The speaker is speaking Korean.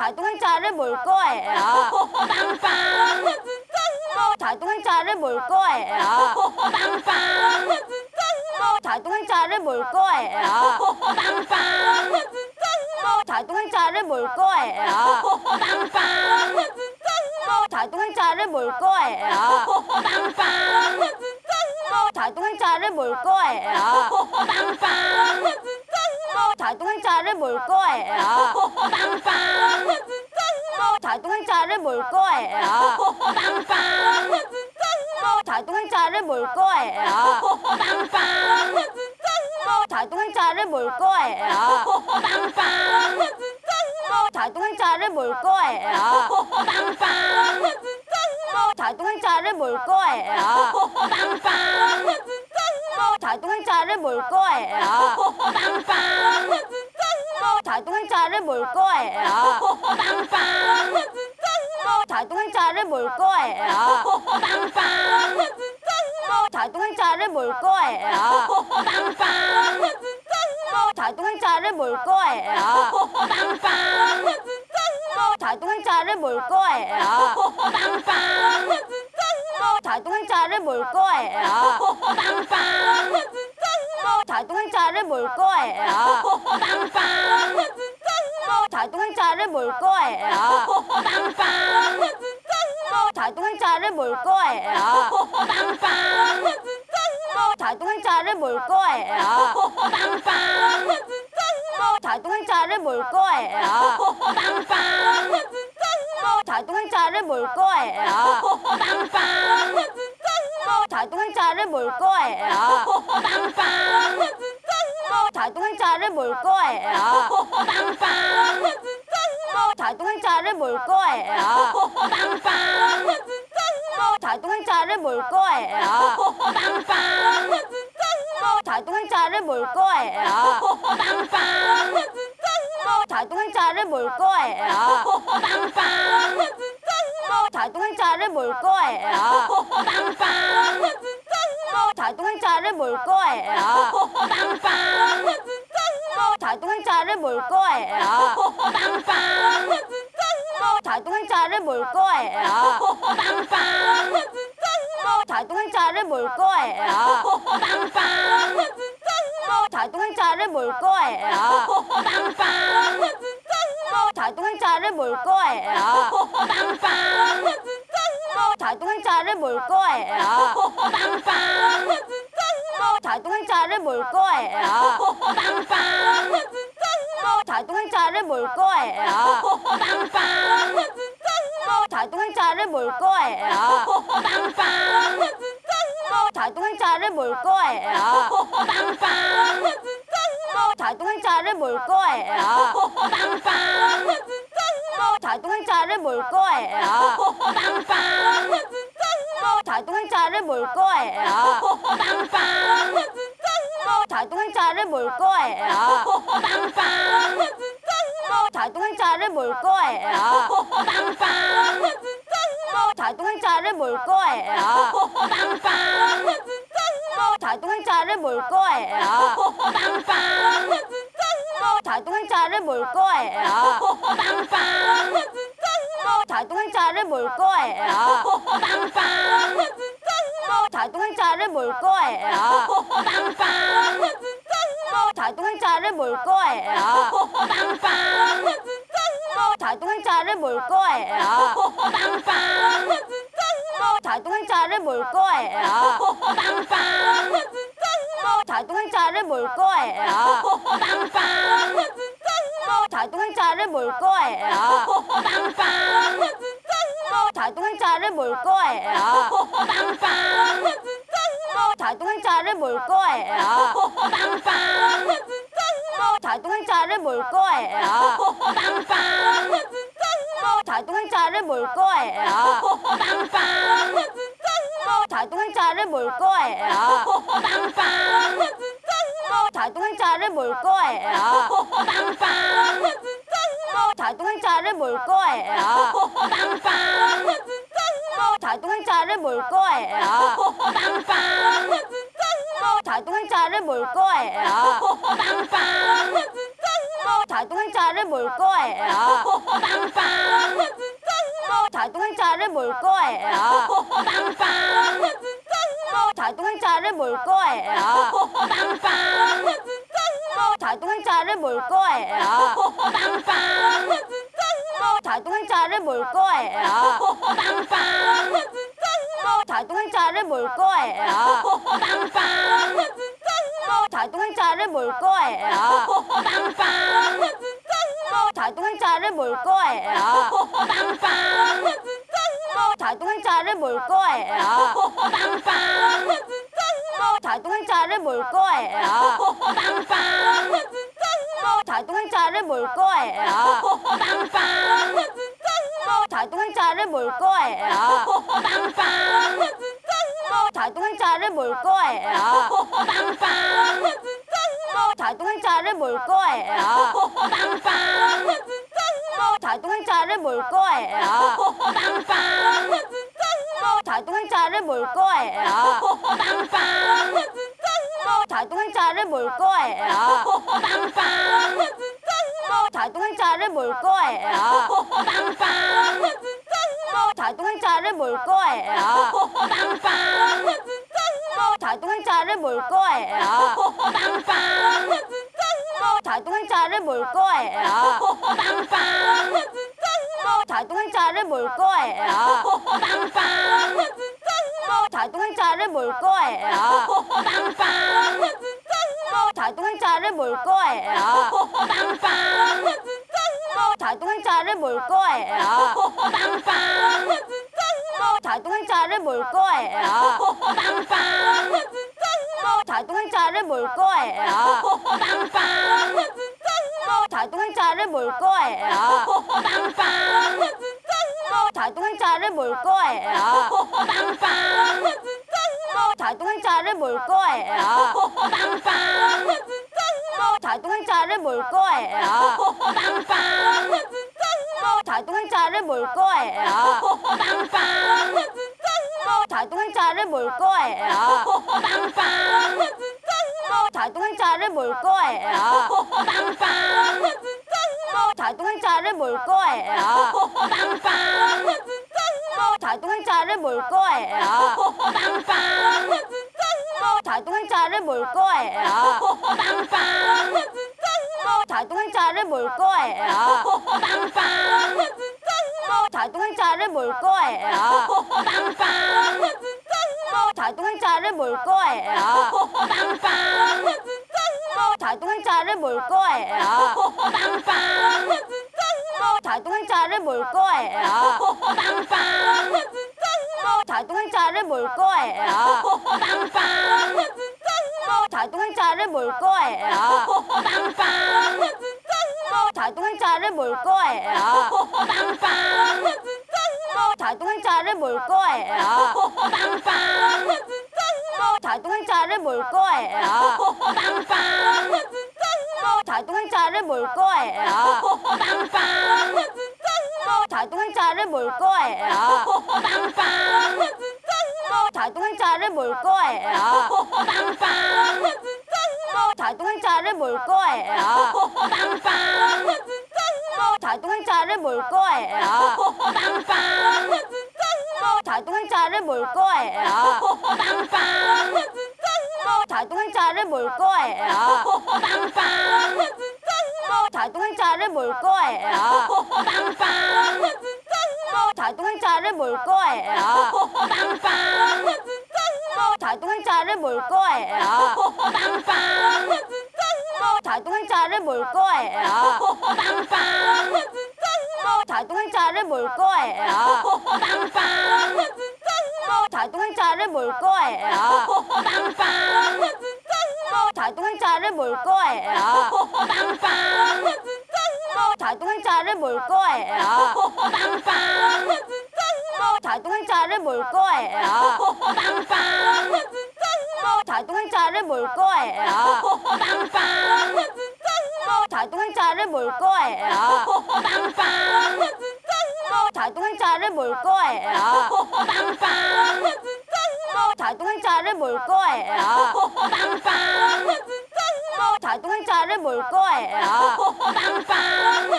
자동차를 몰 거예요. 빵빵. 자동차를 몰 거예요. 빵빵. 자동차를 몰 거예요. 빵빵. 자동차를 몰 거예요. 빵빵. 자동차를 몰 거예요. 빵빵. 자동차를 몰 거예요. 빵빵. 자동차를 몰 거예요. 빵빵. 자동차를 몰 거예요. 빵빵. 자동차를 몰 거예요. 빵빵. 자동차를 몰 거예요. 빵빵. 자동차를 몰 거예요. 빵빵. 자동차를 몰 거예요. 빵빵. 자동차를 몰 거예요. 빵빵. 자동차를 몰 거예요. 빵빵. 자동차를 몰 거예요. 빵빵. 자동차를 몰 거예요. 빵빵. 자동차를 몰 거예요. 빵빵. 자동차를 몰 거예요. 빵빵. 자동차를 몰 거예요. 빵빵. 자동차를 몰 거예요. 빵빵. 자동차를 몰 거예요. 빵빵. 자동차를 몰 거예요. 빵빵. 자동차를 몰 거예요. 빵빵. 자동차를 몰 거예요. 빵빵. 자동차를 몰 거예요. 빵빵. 자동차를 몰 거예요. 빵빵. 자동차를 몰 거예요. 빵빵. 자동차를 몰 거예요. 빵빵. 자동차를 몰 거예요. 빵빵. 자동차를 몰 거예요. 빵빵. 자동차를 몰 거예요. 빵빵. 자동차를 몰 거예요. 빵빵. 자동차를 몰 거예요. 빵빵. 자동차를 몰 거예요. 빵빵. 자동차를 몰 거예요. 빵빵. 자동차를 몰 거예요. 빵빵. 자동차를 몰 거예요. 빵빵. 자동차를 몰 거예요. 빵빵. 자동차를 몰 거예요. 빵빵. 자동차를 몰 거예요. 빵빵. 자동차를 몰 거예요. 빵빵. 자동차를 몰 거예요. 빵빵. 자동차를 몰 거예요. 빵빵. 자동차를 몰 거예요. 빵빵. 자동차를 몰 거예요. 빵빵. 자동차를 몰 거예요. 빵빵. 자동차를 몰 거예요. 빵빵. 자동차를 몰 거예요. 빵빵. 자동차를 몰 거예요. 빵빵. 자동차를 몰 거예요. 빵빵. 자동차를 몰 거예요. 빵빵. 자동차를 몰 거예요. 빵빵. 자동차를 몰 거예요. 빵빵. 자동차를 몰 거예요. 빵빵. 자동차를 몰 거예요. 빵빵. 자동차를 몰 거예요. 빵빵. 자동차를 몰 거예요. 빵빵. 자동차를 몰 거예요. 빵빵. 자동차를 몰 거예요. 빵빵. 자동차를 몰 거예요. 빵빵. 자동차를 몰 거예요. 빵빵. 자동차를 몰 거예요. 빵빵. 자동차를 몰 거예요. 빵빵. 자동차를 몰 거예요. 빵빵. 자동차를 몰 거예요. 빵빵. 진짜 싫어. 자동차를 몰 거예요. 빵빵. 진짜 싫어. 자동차를 몰 거예요. 빵빵. 진짜 싫어. 자동차를 몰 거예요. 빵빵. 진짜 싫어. 자동차를 몰 거예요. 빵빵. 진짜 싫어. 자동차를 몰 거예요. 빵빵. 자동차를 몰 거예요. 빵빵. 진짜 싫어. 자동차를 몰 거예요. 빵빵. 진짜 싫어. 자동차를 몰 거예요. 빵빵. 진짜 싫어. 자동차를 몰 거예요. 빵빵. 진짜 싫어. 자동차를 몰 거예요. 빵빵. 진짜 싫어. 자동차를 몰 거예요. 빵빵. 진짜 싫어. 자동차를 몰 거예요. 빵빵. 자동차를 몰 거예요. 빵빵. 진짜 싫어. 자동차를 몰 거예요. 빵빵. 진짜 싫어. 자동차를 몰 거예요. 빵빵. 진짜 싫어. 자동차를 몰 거예요. 빵빵. 진짜 싫어. 자동차를 몰 거예요. 빵빵. 진짜 싫어. 자동차를 몰 거예요. 빵빵. 싫어. 자동차를 몰 거예요. 빵빵. 진짜 싫어. 자동차를 몰 거예요. 빵빵. 진짜 싫어. 자동차를 몰 거예요. 빵빵. 진짜 싫어. 자동차를 몰 거예요. 빵빵. 진짜 싫어. 자동차를 몰 거예요. 빵빵. 진짜 싫어. 자동차를 몰 거예요. 빵빵. 자동차를 몰 거예요. 빵빵. 진짜 싫어. 자동차를 몰 거예요. 빵빵. 진짜 싫어. 자동차를 몰 거예요. 빵빵. 진짜 싫어. 자동차를 몰 거예요. 빵빵. 진짜 싫어. 자동차를 몰 거예요. 빵빵. 진짜 싫어. 자동차를 몰 거예요. 빵빵. 진짜 싫어. 자동차를 몰 거예요. 빵빵. 자동차를 몰 거예요. 빵빵. 진짜 싫어. 자동차를 몰 거예요. 빵빵. 진짜 싫어. 자동차를 몰 거예요. 빵빵. 진짜 싫어. 자동차를 몰 거예요. 빵빵. 진짜 싫어. 자동차를 몰 거예요. 빵빵. 진짜 싫어. 자동차를 몰 거예요. 빵빵. 자동차를 몰 거예요. 빵빵. 진짜 싫어. 자동차를 몰 거예요. 빵빵. 진짜 싫어. 자동차를 몰 거예요. 빵빵. 진짜 싫어. 자동차를 몰 거예요. 빵빵. 진짜 싫어. 자동차를 몰 거예요. 빵빵. 진짜 싫어. 자동차를 몰 거예요. 빵빵. 진짜 싫어. 자동차를 몰 거예요. 빵빵. 자동차를 몰 거예요. 빵빵. 진짜 싫어. 자동차를 몰 거예요. 빵빵. 진짜 싫어. 자동차를 몰 거예요. 빵빵. 진짜 싫어. 자동차를 몰 거예요. 빵빵. 진짜 싫어. 자동차를 몰 거예요. 빵빵. 진짜 싫어. 자동차를 몰 거예요. 빵빵. 자동차를 몰 거예요. 빵빵. 진짜 싫어. 자동차를 몰 거예요. 빵빵. 진짜 싫어. 자동차를 몰 거예요. 빵빵. 진짜 싫어. 자동차를 몰 거예요. 빵빵. 진짜 싫어. 자동차를 몰 거예요. 빵빵. 진짜 싫어. 자동차를 몰 거예요. 빵빵. 자동차를 몰 거예요. 빵빵. 진짜 싫어. 자동차를 몰 거예요. 빵빵. 진짜 싫어. 자동차를 몰 거예요. 빵빵. 진짜 싫어. 자동차를 몰 거예요. 빵빵. 진짜 싫어. 자동차를 몰 거예요. 빵빵. 진짜 싫어. 자동차를 몰 거예요. 빵빵. 자동차를 몰 거예요. 빵빵. 진짜 싫어. 자동차를 몰 거예요. 빵빵. 진짜 싫어. 자동차를 몰 거예요. 빵빵. 진짜 싫어. 자동차를 몰 거예요. 빵빵. 진짜 싫어. 자동차를 몰 거예요. 빵빵. 진짜 싫어. 자동차를 몰 거예요. 빵빵. 진짜 싫어. 자동차를 몰 거예요. 빵빵. 싫어. 자동차를 몰 거예요. 빵빵.